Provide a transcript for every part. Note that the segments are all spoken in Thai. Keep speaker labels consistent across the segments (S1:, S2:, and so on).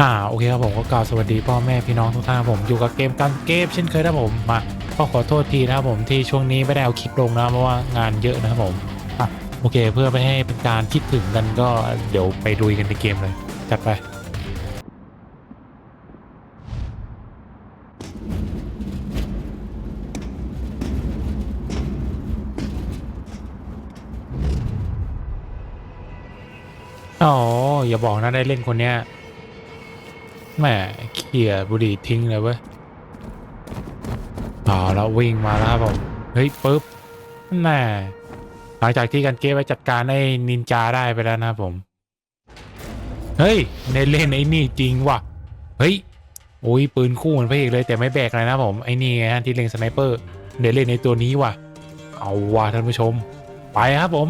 S1: อ่าโอเคครับผมก็กล่าวสวัสดีพ่อแม่พี่น้องทุกท่านผมอยู่กับเกมการเกมเช่นเคยนะผมมาก็ขอโทษทีนะครับผมที่ช่วงนี้ไม่ได้เอาคลิปลงนะเพราะว่างานเยอะนะครับผมอะโอเคเพื่อไม่ให้เป็นการคิดถึงกันก็เดี๋ยวไปลุยกันในเกมเลยจัดไปอ๋ออย่าบอกนะได้เล่นคนเนี้ย แหมเขี่ยบุหรี่ทิ้งเลยเว้ยอ๋อแล้ววิ่งมาแล้วครับผม เฮ้ยปุ๊บแน่หลังจากที่กันเก้ไปจัดการไอ้นินจาได้ไปแล้วนะครับผม เฮ้ย ในเล่นไอ้นี่จริงว่ะ เฮ้ยโอ้ยปืนคู่เหมือนพระเอกเลยแต่ไม่แบกเลยนะครับผมไอ้นี่ไงฮะที่เล็งสไนเปอร์เดี๋ยวเล่นในตัวนี้ว่ะ เอาว่ะท่านผู้ชม ไปครับผม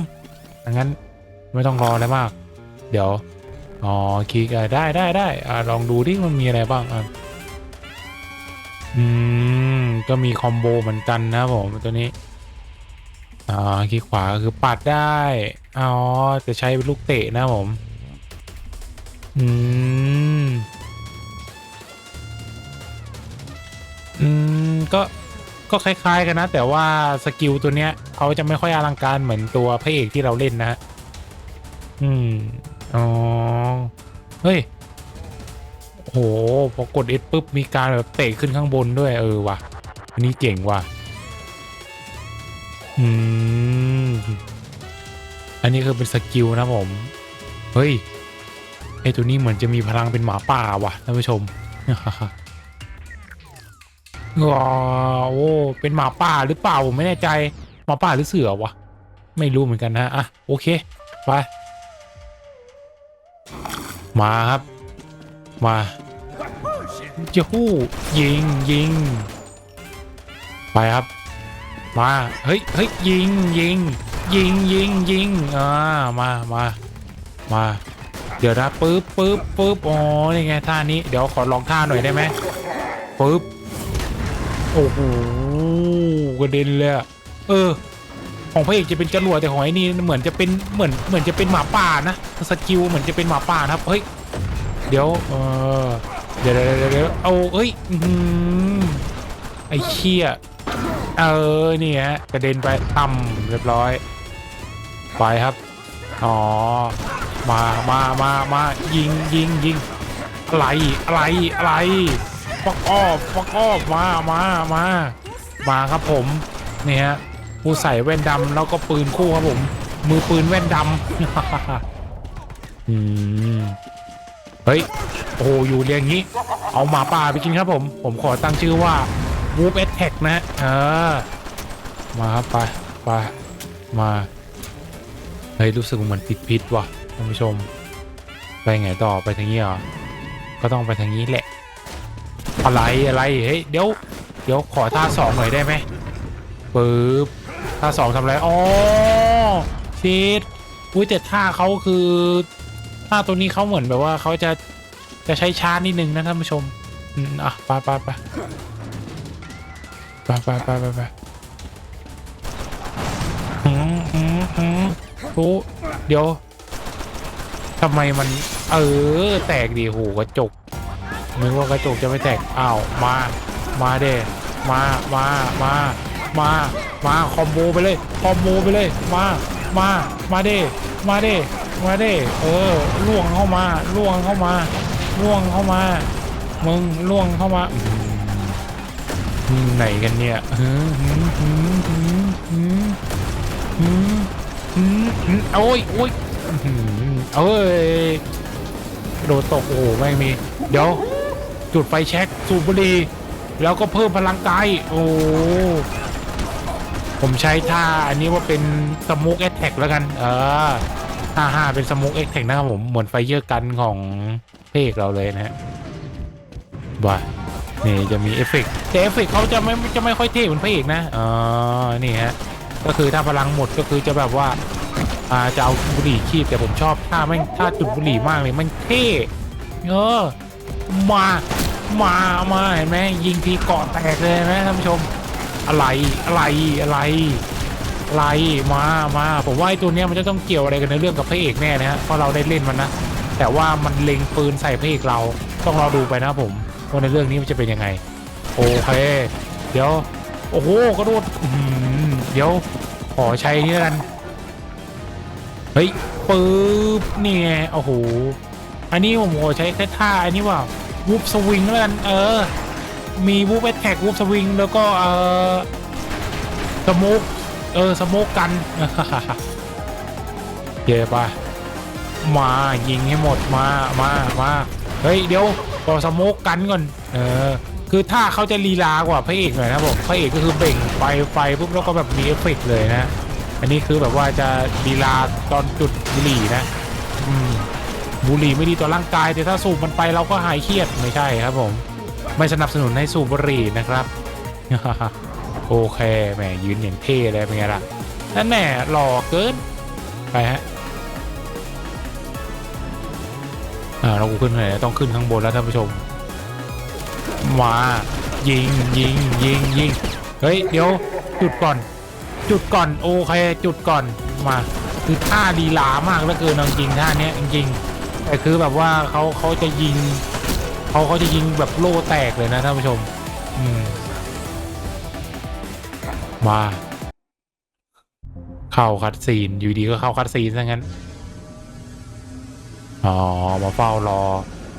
S1: ดังนั้นไม่ต้องรออะไรมาก เดี๋ยว อ๋อคลิกอะได้ได้ได้อ่าลองดูที่มันมีอะไรบ้างอะอืมก็มีคอมโบเหมือนกันนะผมตัวนี้อ่าคลิกขวาก็คือปัดได้อ๋อจะใช้เป็นลูกเตะนะผมอืมอืมก็ก็คล้ายๆกันนะ แต่ว่าสกิลตัวเนี้ยเขาจะไม่ค่อยอลังการเหมือนตัวพระเอกที่เราเล่นนะอืม อ๋อ เฮ้ย โห พอกด S ปุ๊บ มีการแบบเตะขึ้นข้างบนด้วย เออว่ะ อันนี้เจ๋งว่ะ อืม อันนี้คือเป็นสกิลนะผม เฮ้ย ไอตัวนี้เหมือนจะมีพลังเป็นหมาป่าว่ะท่านผู้ชมว้าวโอ้เป็นหมาป่าหรือเปล่าผมไม่แน่ใจ หมาป่าหรือเสือวะ ไม่รู้เหมือนกันนะ อะ โอเค ไป มาครับ มาจะฮู้ยิงยิง ไปครับ มา เฮ้ยเฮ้ยยิงยิงยิงยิงยิงอ่ามามามา เดี๋ยวนะปึ๊บปึ๊บปึ๊บอ๋อนี่ไงท่านี้เดี๋ยวขอลองท่าหน่อยได้ไหมปึ๊บโอ้โหกระเด็นเลยอะเออ ของพระเอกจะเป็นจรวดแต่ของไอ้นี่เหมือนจะเป็นเหมือนเหมือนจะเป็นหมาป่านะสกิลเหมือนจะเป็นหมาป่านะครับเฮ้ยเดี๋ยวเออเดี๋ยวเดี๋ยวเดี๋ยวเอาเอ้ยไอ้เชี่ยเออนี่ฮะกระเด็นไปต่ำเรียบร้อยไปครับอ๋อมามามามายิงยิงยิงอะไรอะไรอะไรฟักออฟฟักออมามามามาครับผมนี่ฮะ ผู้ใส่แว่นดำแล้วก็ปืนคู่ครับผม มือปืนแว่นดำ อืม เฮ้ย โอ้โหอยู่เรียงงี้ เอาหมาป่าไปกินครับผม ผมขอตั้งชื่อว่า Wolf Attack นะฮะเออ มาครับไปไปมา เฮ้ย รู้สึกเหมือนติดพิษว่ะท่านผู้ชม ไปไงต่อไปทางนี้เหรอ ก็ต้องไปทางนี้แหละ อะไรอะไร เฮ้ย เดี๋ยว เดี๋ยวขอท่าสองหน่อยได้ไหมปึ๊บ ท่าสองทำอะไรอ๋อชีดอุ้ยแต่ท่าเขาคือท่าตัวนี้เขาเหมือนแบบว่าเขาจะจะใช้ช้านิดนึงนะท่านผู้ชมอืมอะไปไปไปไปไปไปไปไปอืมอืมอืมโอ้เดี๋ยวทำไมมัน เออ แตกดีโหกระจกนึกว่ากระจกจะไม่แตกอ้าวมา มาเด้มามามา มา มาคอมโบไปเลย คอมโบไปเลย มา มา มาเด้มาเด้มาเด้เออ ล่วงเข้ามา ล่วงเข้ามา ล่วงเข้ามา มึงล่วงเข้ามาไหนกันเนี่ยโอ้ยโอ้ยเอ้ยโดนตกโอ้โหไม่มี เดี๋ยว จุดไฟแช็กสูบบุหรี่แล้วก็เพิ่มพลังกายโอ้ ผมใช้ท่าอันนี้ว่าเป็นสมุกแอ t แท็กแล้วกัน เออท่าห้าเป็นสมุกแอ t แท็กนะครับผม เหมือนไฟเยอร์กันของเพกเราเลยนะฮะว่านี่จะมีเอฟเฟกต์แต่เอฟเฟกต์เขาจะไม่จะไม่ค่อยเท่เหมือนพระเอกนะอ๋อนี่ฮะ ก็คือถ้าพลังหมดก็คือจะแบบว่าอ่าจะเอาบุหรี่คีบแต่ผมชอบท่าแม่งท่าจุดบุหรี่มากเลยมันเท่เออมา มา มาเห็นไหมยิงทีเกาะแตกเลยนไหมท่านผู้ชม อะไรอะไรอะไรอะไรมามาผมว่าไอ้ตัวเนี้ยมันจะต้องเกี่ยวอะไรกันในเรื่องกับพระเอกแน่นะฮะเพราะเราได้เล่นมันนะแต่ว่ามันเล็งปืนใส่พระเอกเราต้องรอดูไปนะผมว่าในเรื่องนี้มันจะเป็นยังไงโอเคเดี๋ยวโอ้โหกระโดดเดี๋ยวขอใช้นี่แล้วกันเฮ้ยปึ๊บนี่ไงโอ้โหอันนี้ผมขอใช้แค่ท่าอันนี้ว่าวูบสวิงแล้วกันเออ มีวูบแอทแท็กวูบสวิง แล้วก็เออสโมกเออสโมกกันเยอะปะมายิงให้หมดมามามาเฮ้ยเดี๋ยวขอสโมกกันก่อนเออคือถ้าเขาจะลีลากว่าพระเอกหน่อยนะผมพระเอกก็คือเบ่งไฟไฟปุ๊บแล้วก็แบบมีเอฟเฟกต์เลยนะ อันนี้คือแบบว่าจะลีลาตอนจุดบุหรี่นะอืมบุหรี่ไม่ดีต่อร่างกายแต่ถ้าสูบมันไปเราก็หายเครียดไม่ใช่ครับผม ไม่สนับสนุนให้สูบบุหรี่นะครับ โอเคแหมยืนอย่างเท่เลยเป็นไงล่ะนั่นแหม่หล่อเกิน ไปฮะอ่าเราขึ้นไหนต้องขึ้นข้างบนแล้วท่านผู้ชม มายิงยิงยิงยิงเฮ้ยเดี๋ยวจุดก่อน จุดก่อนโอเคจุดก่อนมาคือท่าดีลามากเหลือเกินจริงท่าเนี้ยจริงแต่คือแบบว่าเขาเขาจะยิง เขาเขาจะยิงแบบโล่แตกเลยนะท่านผู้ชม อืม มา เข้าคัดซีน อยู่ดีก็เข้าคัดซีนซะงั้น อ๋อ มาเฝ้ารอ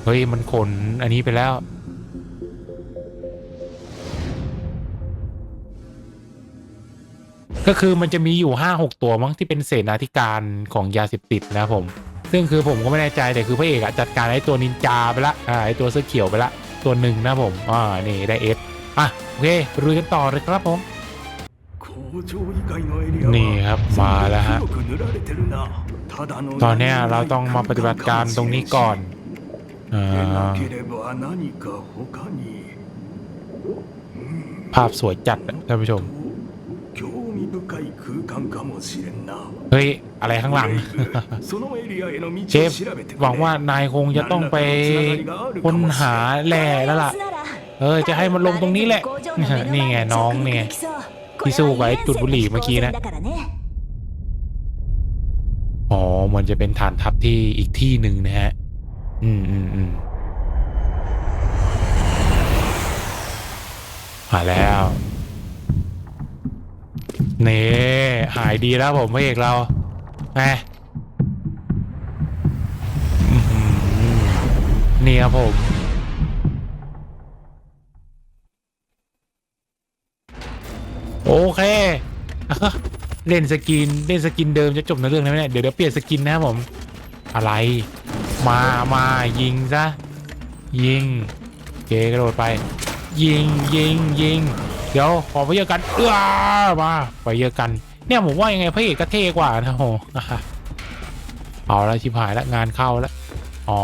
S1: เฮ้ย มันขนอันนี้ไปแล้ว ก็คือมันจะมีอยู่ห้าหกตัวมั้งที่เป็นเสนาธิการของยาเสพติดนะผม ซึ่งคือผมก็ไม่แน่ใจแต่คือพระเอกอะจัดการไอ้ตัวนินจาไปละอ่าไอ้ตัวเสื้อเขียวไปละตัวหนึ่งนะครับผมอ่านี่ได้เอสอะโอเครุยกันต่อเลยครับผม
S2: นี่ครับมาแล้วฮะ
S1: ต
S2: ต
S1: อ
S2: อนน
S1: เนี้
S2: เนี้
S1: ย
S2: ย
S1: เรา
S2: เรา
S1: ต้
S2: ต้
S1: อ
S2: องง
S1: มา
S2: มา
S1: ป
S2: ป
S1: ฏิ
S2: ฏิ
S1: บั
S2: บั
S1: ติ
S2: ติ
S1: กา
S2: การร
S1: ต
S2: ต
S1: ร
S2: รงง
S1: นี้
S2: นี้
S1: ก่
S2: ก่
S1: อ
S2: อนน
S1: อ่าภาพสวยจัดอะท่านผู้ชม เฮ้ย อะไรข้างหลังเช
S2: เช
S1: ฟ
S2: ฟ
S1: ห
S2: ห
S1: วั
S2: วั
S1: ง
S2: ง
S1: ว่า
S2: ว่านา
S1: ยคงจะ
S2: จะ
S1: ต้
S2: ต้
S1: อ
S2: องง
S1: ไป
S2: ไป
S1: ค้
S2: ค้
S1: น
S2: น
S1: หา
S2: หา
S1: แร่
S2: แร่
S1: แล้
S2: แล้วว
S1: ล่ะ
S2: ล่ะ
S1: เออ จะให้มันลงตรงนี้แหละ นี่ไงน้องเนี่ยที่สู้กับไอ้จุดบุหรี่เมื่อกี้นะ อ๋อ มันจะเป็นฐานทัพที่อีกที่หนึ่งนะฮะ อืมอืมอืมมาแล้ว นี่หายดีแล้วผมพระเอกเราแหมนี่ครับผมโอเค เล่นสกินเล่นสกินเดิมจะจบในเรื่องแล้วเนี่ยเดี๋ยวเดี๋ยวเปลี่ยนสกินนะครับผม อะไร มามายิงซะยิงเกกระโดดไป ยิงยิงยิง เดี๋ยวขอไปเยอะกันเอื้อมาไปเยอะกัน เนี่ยผมว่ายังไงพระเอกก็เท่กว่านะโหเอาล้วชิบหายล้วงานเข้าล้วอ๋อ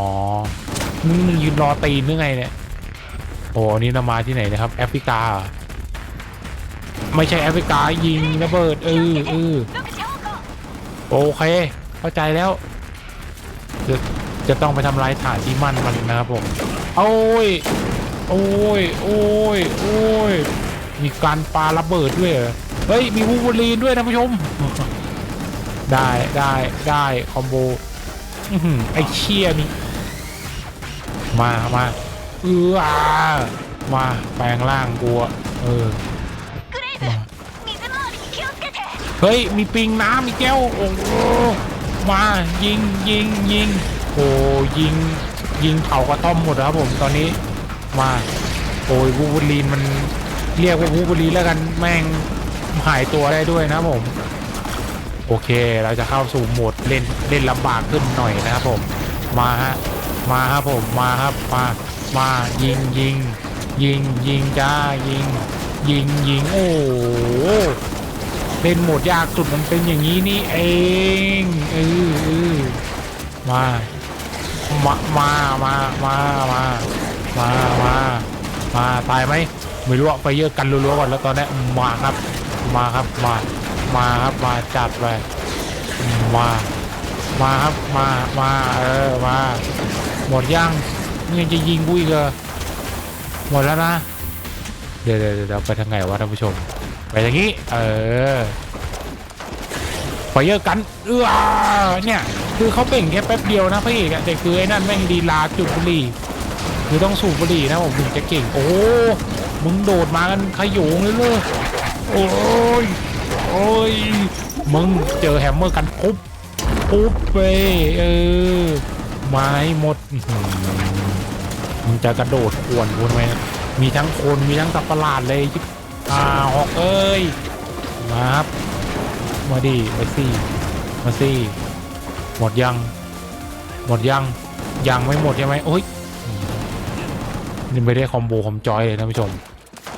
S1: มึงยืนรอตีนหรือไงเนี่ยโอ้นี่เรามาที่ไหนนะครับแอฟริกาไม่ใช่แอฟริกายิงระเบิดเออเออโอเค เข้าใจแล้ว จะจะต้องไปทำลายฐานที่มั่นมันนะครับผมโอ้ย โอ้ย โอ้ย โอ้ย มีการปาระเบิดด้วยเหรอเฮ้ย มีวูบูลีนด้วยท่านผู้ชม ได้ได้ได้คอมโบอื้อหือไอ้เชี่ยนี่มามาเอออ่ามาแปลงร่างกูอะเออมาเฮ้ย มีปิงน้ำมีแก้วโอ้โหมายิงยิงยิงโอ้ยิง ยิงเผากระท่อมหมดแล้วครับผมตอนนี้มาโอ้ยวูบูลีนมัน เรียกว่าวูบูลีแล้วกันแม่งหายตัวได้ด้วยนะผม โอเคเราจะเข้าสู่โหมดเล่นเล่นลำบากขึ้นหน่อยนะครับผม มาฮะมาครับผมมาครับมามายิงยิงยิงยิงจ้ายิง ยิงยิงโอ้เล่นโหมดยากสุดมันเป็นอย่างนี้นี่เองเออเออมามามามามามามามามาตายไหม ไม่รู้อะไปเยอะกันรัวๆก่อนแล้วตอนนี้มาครับ มาครับมา มาครับมาจัดไปมา มาครับมามาเออมาหมดยังมึงยังจะยิงกูอีกเหรอหมดแล้วนะเดี๋ยวเดี๋ยวเดี๋ยวไปทางไหนวะท่านผู้ชม ไปทางนี้ เออไปเยอะกันเออเนี่ยคือเขาเป่งแค่แป๊บเดียวนะพระเอกแต่คือไอ้นั่นแม่งดีลาจุดบุหรี่คือต้องสูบบุหรี่นะผมถึงจะเก่งโอ้ มึงโดดมากันขโยงเลยเลยโอ้ย โอ้ย มึงเจอแฮมเมอร์กันปุ๊บปุ๊บไปเออไม้หมดอื้อหือมึงจะกระโดดขวนคุณไหมมีทั้งคนมีทั้งสัตว์ประหลาดเลยอ่าหอกเอ้ย มาครับ มาดิมาสิมาสิหมดยัง หมดยัง ยังไม่หมดใช่ไหมโอ้ย นี่ไม่ได้คอมโบคอมจอยเลยท่านผู้ชม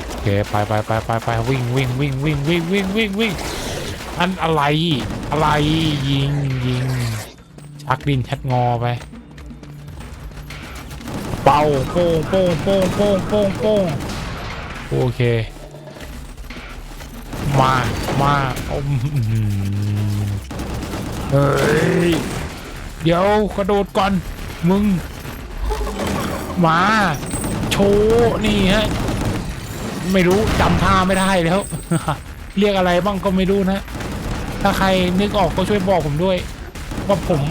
S1: โอเคไปไปไปไปไปวิ่งวิ่งวิ่งวิ่งวิ่งวิ่งวิ่งวิ่งอันอะไรอะไรยิงยิงชักดินชัดงอไปเป่าโป้งโป้งโป้งโป้งโป้งโป้งโอเคมามาอมเฮ้ยเดี๋ยวกระโดดก่อนมึง มา ว์นี่ฮะไม่รู้จำท่าไม่ได้แล้ว เรียกอะไรบ้างก็ไม่รู้นะ ถ้าใครนึกออกก็ช่วยบอกผมด้วย ว่าผม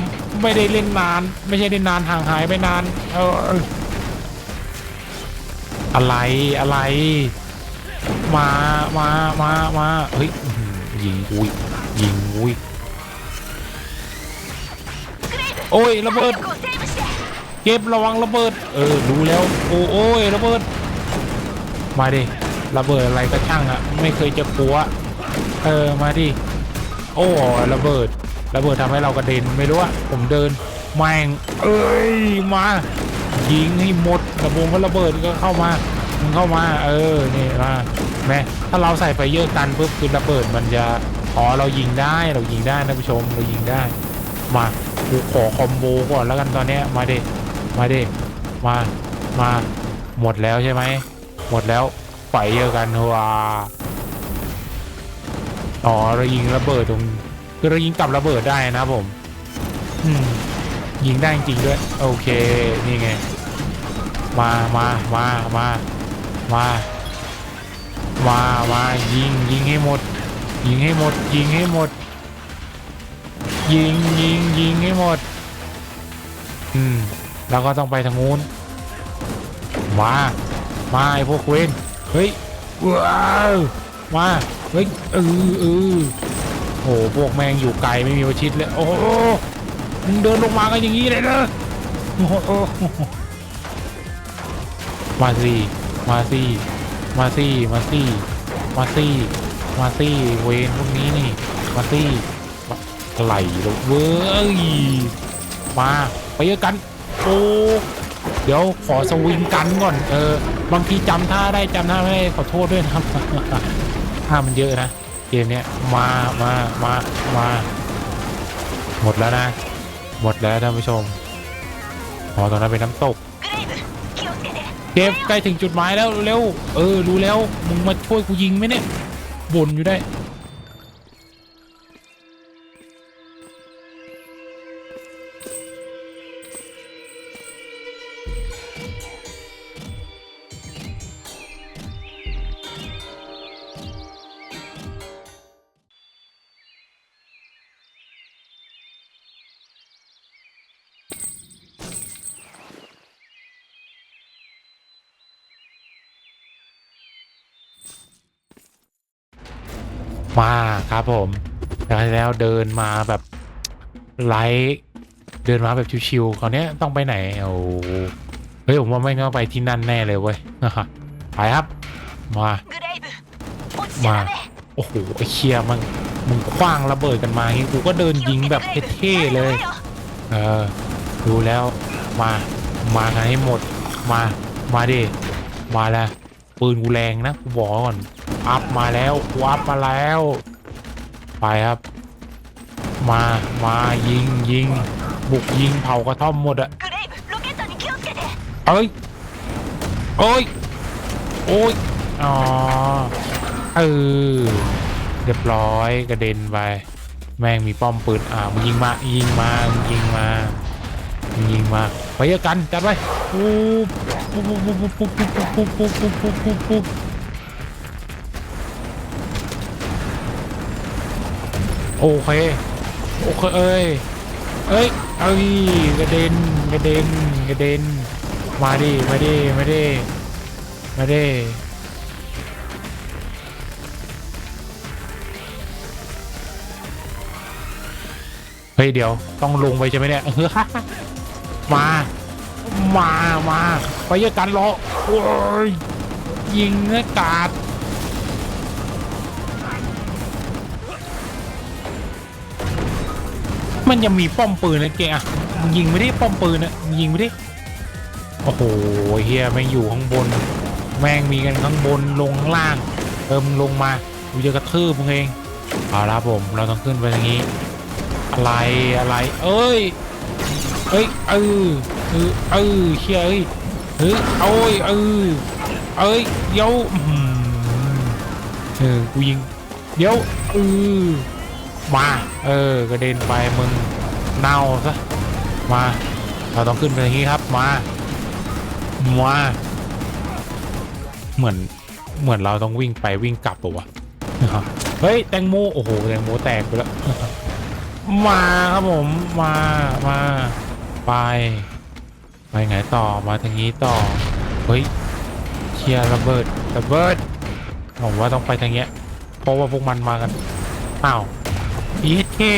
S1: ไม่ได้เล่นนาน ไม่ใช่เล่นนานห่างหายไปนานเอออะไรอะไร มามามามาเฮ้ยยิงอุ้ยยิงอุ้ยโอ้ยระเบิด ก็บระวังระเบิด เออรู้แล้ว โอ้โอ้ยระเบิด มาดิระเบิดอะไรก็ช่างอะไม่เคยจะกลัว เออมาดิโอ้ระเบิด ระเบิดทำให้เรากระเด็นไม่รู้อะผมเดินแม่งเอ้ยมายิงให้หมดระบงก็ระเบิดก็เข้ามามึงเข้ามา เออนี่มาแม่ถ้าเราใส่ไฟเยอะกันปุ๊บคือระเบิดมันจะอ๋อเรายิงได้เรายิงได้นะผู้ชมเรายิงได้มากูขอคอมโบก่อนแล้วกันตอนนี้มาเดิ มาดิมามาหมดแล้วใช่ไหมหมดแล้วไฟเยอะกันว้าอ๋อเรายิงระเบิดตรงคือเรายิงกลับระเบิดได้นะผมอืมยิงได้จริงด้วยโอเคนี่ไงมามามามามามามายิงยิงให้หมด ยิงให้หมด ยิงให้หมด ยิงยิงยิงให้หมด อืม แล้วก็ต้องไปทางนู้นมามาไอพวกเวนเฮ้ยว้าวมาเฮ้ยเออเออโอ้โหพวกแมงอยู่ไกลไม่มีประชิดเลยโอ้โหมึงเดินลงมากันอย่างนี้เลยเนอะมาสิมาสิมาสิมาสิมาสิมาสิเวนพวกนี้นี่มาสิไหลลงเว้ยมาไปเยอะกัน โอ้เดี๋ยวขอสวิงกันก่อน เออ บางทีจำท่าได้จำท่าไม่ได้ขอโทษด้วยนะครับท่ามันเยอะนะ เกมเนี้ยมามามามาหมดแล้วนะ หมดแล้วท่านผู้ชมพอตอนนั้นเป็นน้ำตกเกมใกล้ถึงจุดหมายแล้วเร็วเออรู้แล้วมึงมาช่วยกูยิงไหมเนี่ยบ่นอยู่ได้ มาครับผมแล้วเดินมาแบบไลท์เดินมาแบบชิวๆคราวนี้ต้องไปไหนโอ้เฮ้ยผมว่าไม่ต้องไปที่นั่นแน่เลยเว้ยไปครับ มา
S3: มา
S1: โอ้โหไอ้เคียมันมึงคว้างระเบิดกันมางี้กูก็เดินยิงแบบเท่ๆเลย เออดูแล้วมา มาให้หมด มา มาดิ มาแล้วปืนกูแรงนะกูบอกก่อน อัพมาแล้วกูอัพมาแล้ว ไปครับ มามายิงยิง บุกยิงเผากระท่อมหมดอะเอ้ยโอ้ยโอ้ยอ๋อเออเรียบร้อยกระเด็นไป แม่งมีป้อมปืนอ่ามึงยิงมายิงมามึงยิงมามึงยิงมาไปเยอะกันจัดไปปุ๊บปุ๊บปุ๊บปุ๊บปุ๊บปุ๊บปุ๊บปุ๊บปุ๊บปุ๊บ โอเคโอเคเอ้ยเอ้ยเอ้ยกระเด็นกระเด็นกระเด็นมาดิมาดิมาดิมาดิเฮ้ยเดี๋ยวต้องลงไปใช่ไหมเนี่ยมา มามาไปเยอะกันเหรอโอ้ยยิงเนื้อกาด มันยังมีป้อมปืนนะเกะอะมึงยิงไม่ได้ป้อมปืนนะมึงยิงไม่ได้โอ้โหเฮียแม่อยู่ข้างบน แม่งมีกันข้างบนลงข้างล่างเออมึงลงมากูจะกระทืบมึงเองเอาละผมเราต้องขึ้นไปทางนี้ อะไรอะไร เอ้ยเอ้ยเออเออเออเชียเอ้ยเฮ้ยโอ้ยเออเอ้ยเดี๋ยวอื้อหือเออกูยิงเดี๋ยวเออ มาเออกระเด็นไปมึงเน่าซะมาเราต้องขึ้นไปอย่างนี้ครับมามาเหมือนเหมือนเราต้องวิ่งไปวิ่งกลับปะวะเฮ้ยแตงโมโอ้โหแตงโมแตกไปแล้วมาครับผมมามาไปไปไงต่อมาทางนี้ต่อเฮ้ยเคลียร์ระเบิดระเบิดผมว่าต้องไปทางเนี้ยเพราะว่าพวกมันมากันอ้าว อีเท่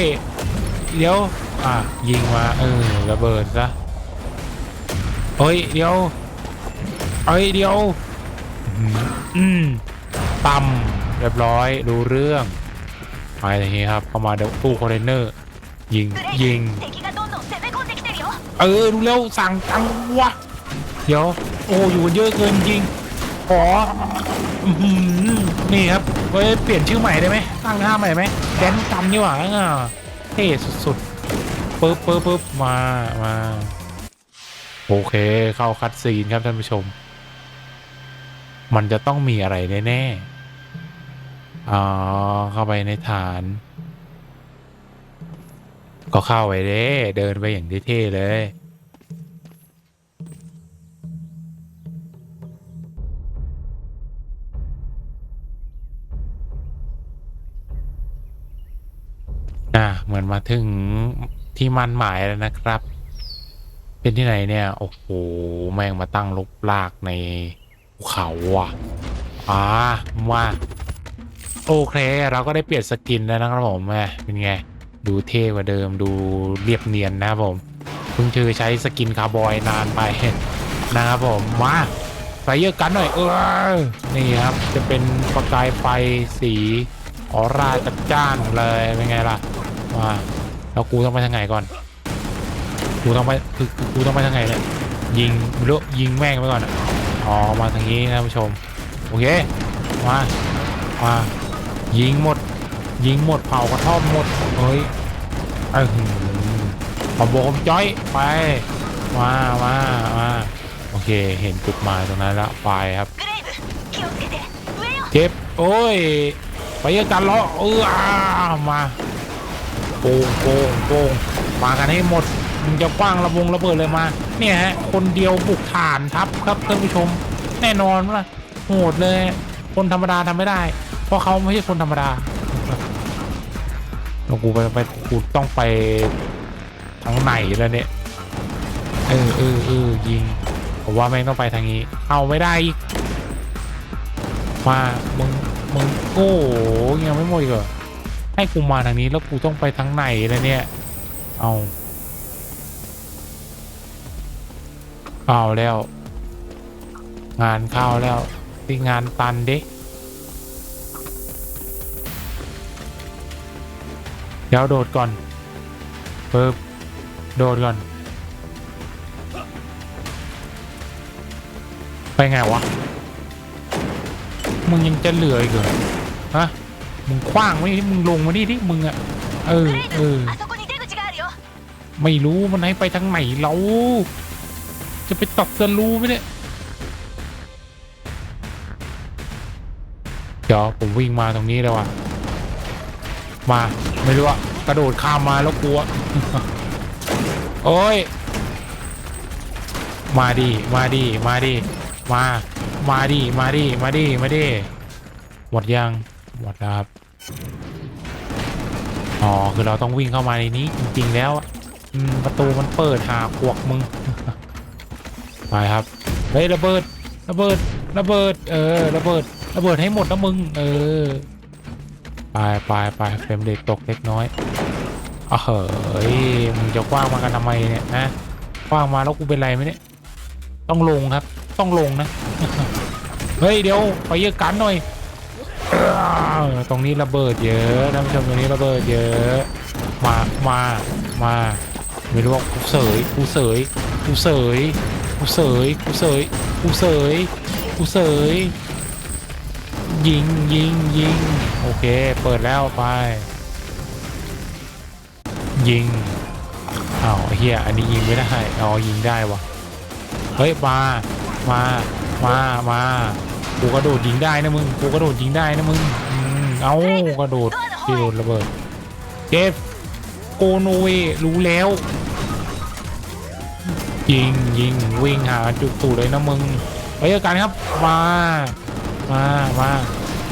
S1: เดี๋ยว อะ ยิงมาเออระเบิดซะเฮ้ยเดี๋ยวเฮ้ยเดี๋ยว อืมปั๊มเรียบร้อยรู้เรื่องไปทางนี้ครับเข้ามาเดี๋ตู้คอนเทนเนอร์ ยิงยิง เออรู้แล้วสั่งตังวะเดี๋ยว โอ้อยู่เยอะเกินจริงขอนี่ครับเฮ้ยเปลี่ยนชื่อใหม่ได้ไหมตั้งหน้าใหม่ไหม แดนกันนี่หว่าอะเท่สุดๆปึ๊บปึ๊บปึ๊บมามาโอเคเข้าคัดซีนครับท่านผู้ชม มันจะต้องมีอะไรแน่ๆอ๋อเข้าไปในฐาน ก็เข้าไปเด้เดินไปอย่างเท่ๆเลย อะเหมือนมาถึงที่มันหมายแล้วนะครับ เป็นที่ไหนเนี่ย โอ้โห แม่งมาตั้งลกลากในภูเขาว่ะอ่ามาโอเค เราก็ได้เปลี่ยนสกินแล้วนะครับผมแหมเป็นไง ดูเท่กว่าเดิมดูเรียบเนียนนะครับผมเพิ่งชื่อใช้สกินคาร์บอยนานไปนะครับผมมาใส่เยอะกันหน่อยเออนี่ครับ จะเป็นประกายไฟสีออร่าจัดจ้านเลยเป็นไงล่ะ ว่าแล้วกูต้องไปทางไหนก่อน กูต้องไปคือกูต้องไปทางไหนเนี่ยยิงลุยิงแม่งไปก่อนอ๋อมาทางนี้นะผู้ชมโอเคมามายิงหมด ยิงหมดเผากระท่อมหมดเฮ้ยเออขอโบกจ้อยไปมามามาโอเคเห็นจุดหมายตรงนั้นแล้วไปครับเจ็บโอ้ยไปยังกันล้อเออมา โป่งโป่งโป่งมากันให้หมดมึงจะคว้างระบงระเบิดเลยมา เนี่ยฮะคนเดียวบุกฐานทัพครับท่านผู้ชม แน่นอนว่าโหดเลย คนธรรมดาทำไม่ได้ เพราะเขาไม่ใช่คนธรรมดาแล้วกูไปไปกูต้องไปทางไหนแล้วเนี่ยเออเออเออยิงผมว่าแม่งต้องไปทางนี้เอาไม่ได้อีกมามึงมึงโอ้ยังไม่หมดอีกเหรอ ให้กูมาทางนี้แล้วกูต้องไปทางไหนเลยเนี่ย เอาเอาแล้ว งานเข้าแล้วที่งานตันเด็เดี๋ยวโดดก่อนเปิบโดดก่อน ไปไงวะ มึงยังจะเหลืออีกเหรอฮะ มึงคว้างมานี่ที่มึงลงมานี่ที่มึงอะเออเออไม่รู้มันไหนไปทางไหนเราจะไปตบจะรู้ไหมเนี่ยเดี๋ยวผมวิ่งมาตรงนี้แล้วอะมาไม่รู้อะกระโดดข้ามมาแล้วกลัวโอ้ยมาดิมาดิมาดิมา มาดิมาดิมาดิมาดิหมดยังหมดแล้วครับ อ๋อ คือเราต้องวิ่งเข้ามาในนี้ จริง ๆ แล้วอะอืมประตูมันเปิดหาพวกมึง ไปครับ เฮ้ยระเบิด ระเบิด ระเบิด เออ ระเบิด ระเบิดให้หมดนะมึง เออ ไปไปไปเฟรมเรทตกเล็กน้อยเอาเฮ้ยมึงจะกว้างมากันทำไมเนี่ยนะกว้างมาแล้วกูเป็นไรไหมเนี่ย ต้องลงครับ ต้องลงนะ เฮ้ยเดี๋ยวไปเยอะกันหน่อย ตรงนี้ระเบิดเยอะท่านผู้ชมตรงนี้ระเบิดเยอะ มามามาไม่รู้ว่ากูเสยกูเสยกูเสยกูเสยกูเสยกูเสยกูเสยยิงยิงยิงโอเค เปิดแล้วไป ยิงอ้าวไอ้เฮียอันนี้ยิงไม่ได้อ๋อยิงได้วะเฮ้ยมามามามา กูกระโดดยิงได้นะมึงกูกระโดดยิงได้นะมึงเอากระโดดกระโดดระเบิดเจฟโกโนเวรู้แล้ว ยิงยิงวิ่งหาจุดตูเลยนะมึงไปเจอกันครับมามามา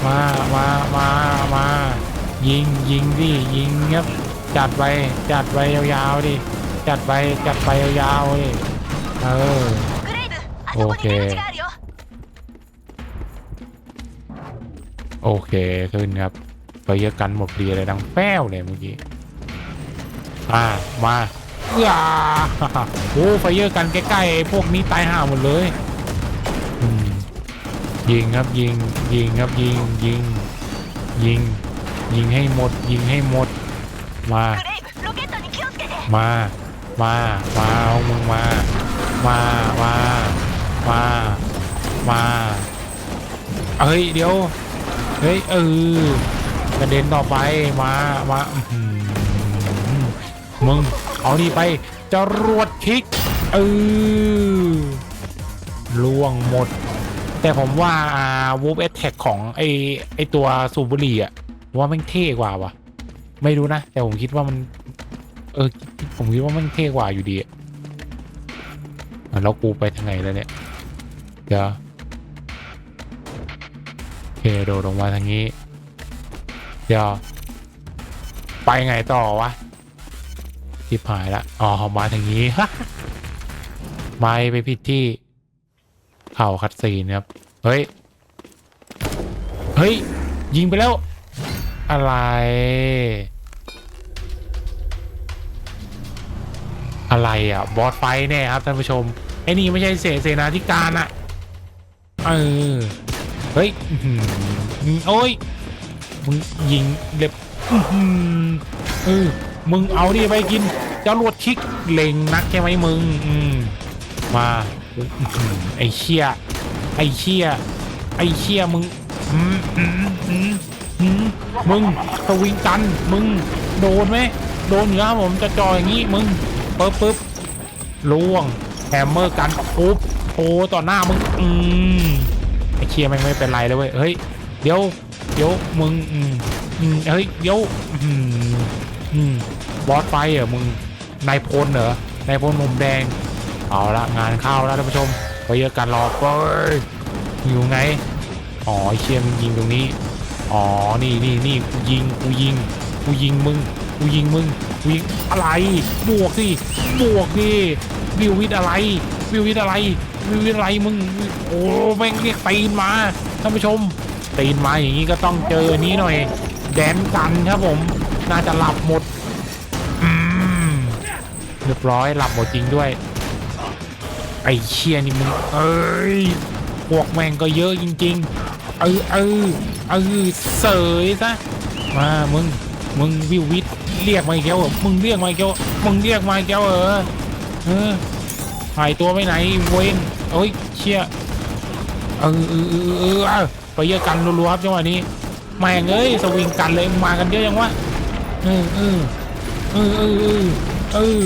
S1: มามามามายิงยิงดิยิงครับจัดไปจัดไปยาวๆดิจัดไปจัดไปยาวๆดิเออ
S3: โอเค
S1: โอเคขึ้นครับไปเยอะกันหมดเรียเลยดังแป้วเลยเมื่อกี้มามาอย่าโอ้ไฟเยอร์กันใกล้ๆพวกนี้ตายห่าหมดเลยยิงครับยิงยิงครับยิงยิงยิง ยิงให้หมด ยิงให้หมด มา มา มา มาเอามึงมา มา มา มา มา เฮ้ยเดี๋ยว เฮ้ยเออกระเด็นต่อไปมามามึงเอานี่ไปจรวดคิกเออล่วงหมด แต่ผมว่าวูฟเอทแท็กของไอไอตัวสูบบุหรี่อะว่าม่งเท่กว่าวะไม่รู้นะ แต่ผมคิดว่ามัน เออ ผมคิดว่ามันเท่กว่าอยู่ดีอะอะแล้วกูไปทางไหนแล้วเนี่ยเดี๋ยว โอเคโดดลงมาทางนี้ เดี๋ยว ไปไงต่อวะทิพายละอ๋อมาทางนี้ไม่ไปผิดที่เข่าคัดซีนครับ เฮ้ย เฮ้ย ยิงไปแล้ว อะไร อะไรอะ บอสไฟแน่ครับท่านผู้ชม ไอ้นี่ไม่ใช่เสเสนาธิการอะเออ เฮ้ยโอ้ยมึงยิงเล็บอื้อหือเออมึงเอาดิไปกินเจ้ารวดคิกเล็งนักใช่ไหมมึงอืมมาไอ้เชี่ยไอ้เชี่ยไอ้เชี่ยมึงมึงสวิงกันมึงโดนไหมโดนอยู่ครับผมจะจอยอย่างงี้มึงปึ๊บปึ๊บล่วงแฮมเมอร์กันปุ๊บโอ้ต่อหน้ามึงอืม เทียม่งไม่เป็นไรเลยเว้ยเฮ้ยเดี๋ยวเดี๋ยวมึงอืมอืมเฮ้ยเดี๋ยวอืมอืมบอสไฟเหรอมึงนายพลเหรอนายพลมุมแดงเอาละงานเข้าแล้วท่านผู้ชมไปเยอะกันรอเว้ยอยู่ไงอ๋อเชียมึงยิงตรงนี้อ๋อนี่นี่นี่กูยิงกูยิงกูยิงมึงกูยิงมึงกูยิงอะไรบวกสิบวกดิวิววิทอะไรวิววิทอะไร วิววิทอะไรมึงโอ้แม่งเรียกตีนมาท่านผู้ชมตีนมาอย่างนี้ก็ต้องเจอนนี้หน่อย แดนกันครับผม น่าจะหลับหมดอืมเรียบร้อยหลับหมดจริงด้วย ไอ้เชี่ยนี่มึงเอ้ยพวกแม่งก็เยอะจริง ๆ เออเออเออเสยซะมามึงมึงวิววิทเรียกมาอีกแล้วเหรอมึงเรียกมาอีกแล้วมึงเรียกมาอีกแล้วเอเออหายตัวไปไหนเวน เอ้ยเชี่ยเออเออเออไปเยอะกันรัวๆครับจังหวะนี้แม่งเอ้ยสวิงกันเลยมากันเยอะยังวะเออเออเออเออเออเออ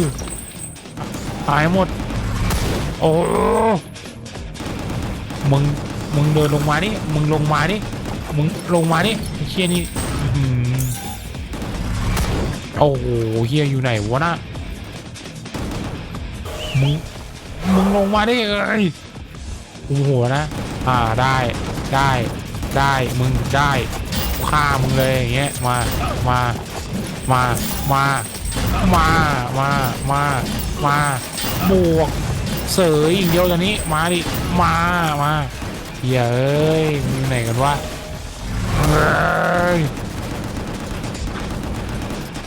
S1: ตายหมด โอ้มึงมึงเดินลงมาดิมึงลงมาดิมึงลงมาดิเชี่ยนี่โอ้โหเฮียอยู่ไหนวะนะมึง มึงลงมาดิเอ้ยกูหัวนะ อ่าได้ได้ได้มึงได้ฆ่ามึงเลยอย่างเงี้ยมามามามามามามามาบวกเสยอย่างเดียวตอนนี้มาดิมามาเย้ยมึงอยู่ไหนกันวะเฮ้ย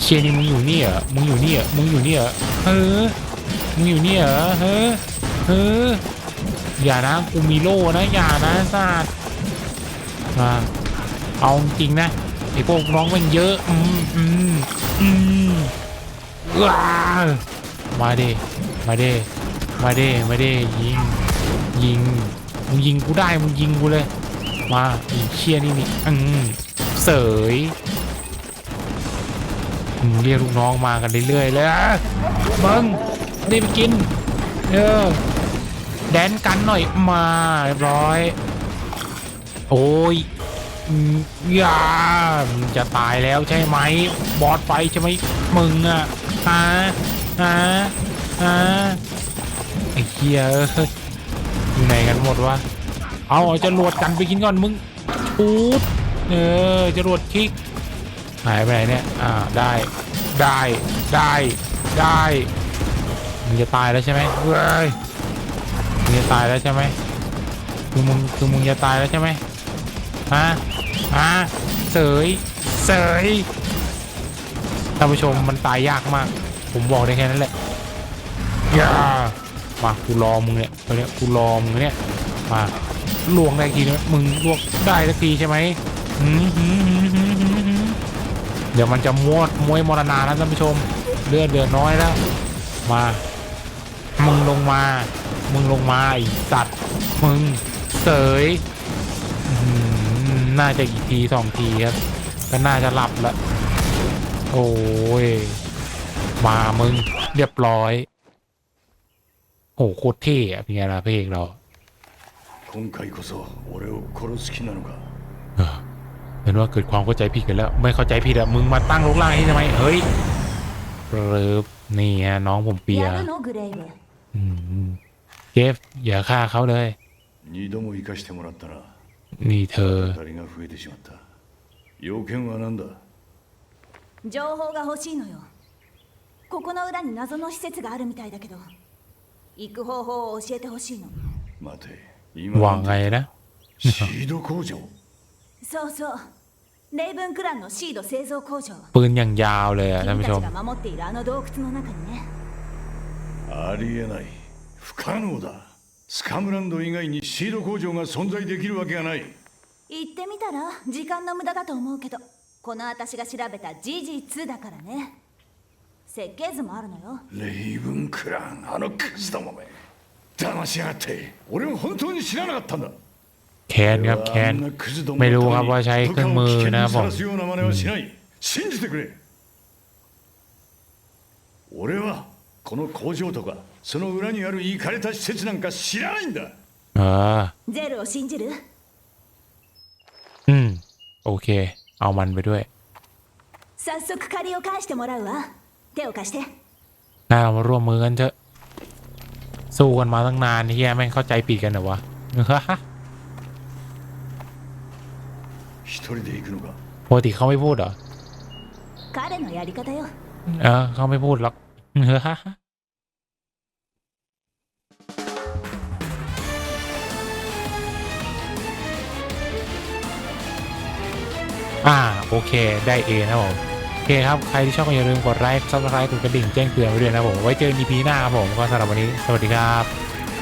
S1: เชียนี่มึงอยู่นี่เหรอมึงอยู่นี่เหรอมึงอยู่นี่เหรอเออมึงอยู่นี่เหรอเฮ้อ เฮ้ออย่านะกูมีโล่นะอย่านะซาดมาเอาจริงนะไอพวกน้องมันเยอะอืมอืมอืมว้ามาดิมาเดมาดิมาดิยิงยิงมึงยิงกูได้มึงยิงกูเลย มาอีเชี่ยนี่นี่อืมเสยมึงเรียกลูกน้องมากันเรื่อยๆเลยอะมึงรีบไปกินเออ แดนกันหน่อยมาเรียบร้อย โอ้ยยามจะตายแล้วใช่ไหม บอสไฟใช่ไหมมึงอะฮะฮะฮะไอ้เหี้ยเอ้ยอยู่ไหนกันหมดวะเอาเอาจรวดกันไปกินก่อนมึงปูดเออจะรวดคิกหายไปไหนเนี่ยอ่าได้ได้ได้ได้มึงจะตายแล้วใช่ไหมเว้ย ตายแล้วใช่ไหมคือมึงคือมึงจะตายแล้วใช่ไหมฮะฮะเสยเสยท่านผู้ชมมันตายยากมาก ผมบอกได้แค่นั้นแหละอย่ามากูรอมึงเนี่ยตอนเนี้ยกูรอมึงเนี่ยมาลวงได้ทีนะมึงลวงได้สักทีใช่ไหมเดี๋ยวมันจะมวดมวยมรณานะท่านผู้ชมเลือดเดือดน้อยแล้ว มา มึงลงมา มึงลงมาไอสัตว์มึงเสยอื้อหือน่าจะอีกทีสองทีครับก็น่าจะหลับละโอ้ยมามึงเรียบร้อย โอ้โหโคตรเท่อะเป็นไงล่ะเพลงเรา
S2: 今回こそ俺を殺す気なのか
S1: เออเห็นว่าเกิดความเข้าใจผิดกันแล้ว ไม่เข้าใจผิดอะมึงมาตั้งลกล่างนี่ทำไม เฮ้ยเริบนี่ฮะน้องผมเปีย
S3: やるのグレイブ
S1: อืม เจฟอย่าฆ่าเขาเลย
S2: 二度も生かしてもらったな
S1: นี่เธอ
S2: 二人が増えてしまった要件は何だ
S3: 情報が欲しいのよここの裏に謎の施設があるみたいだけど行く方法を教えてほしいの
S2: 待て
S1: หวัง
S2: 今
S1: ไงนะ
S2: シード工場
S3: そうそうレイブンクランのシード製造工場
S1: ปืนอย่างยาวเลยอะท่าน
S3: 君
S1: ผู้ช
S3: た
S1: ม
S3: ちが守っているあの洞窟の中にね
S2: ありえない 不可能だスカムランド以外にシード工場が存在できるわけがない
S3: 行ってみたら時間の無駄だと思うけどこの私が調べた事実だからね設計図もあるのよ
S2: レイブンクランあのクズどもめ騙しやがって俺は本当に知らなかったんだ
S1: แค้นครับแค้น ไม่รู้ครับว่าใช้เครื่องมือนะครับผม
S2: 部下を危険にさらすような真似はしない信じてくれ俺はこの工場とか その裏にあるイかれた施設なんか知らないんだ
S1: เออ
S3: ゼルを信じる
S1: อืม โอเค เอามันไปด้วย
S3: 早速借りを返してもらうわ手を貸して
S1: น่าเรามาร่วมมือกันเถอะ สู้กันมาตั้งนานเฮียแม่งเข้าใจผิดกันเหรอวะ
S2: 一人で行くのか
S1: ปกติเขาไม่พูดเหรอ
S3: 彼のやり方よ
S1: เออเขาไม่พูดหรอก อ่าโอเคได้เอนะผมโอเคครับ ใครที่ชอบก็อย่าลืมกดไลค์ซับสไครต์กดกระดิ่งแจ้งเตือนไว้ด้วยนะผมไว้เจอกัน EP หน้าครับผมก็สำหรับวันนี้ สวัสดีครับ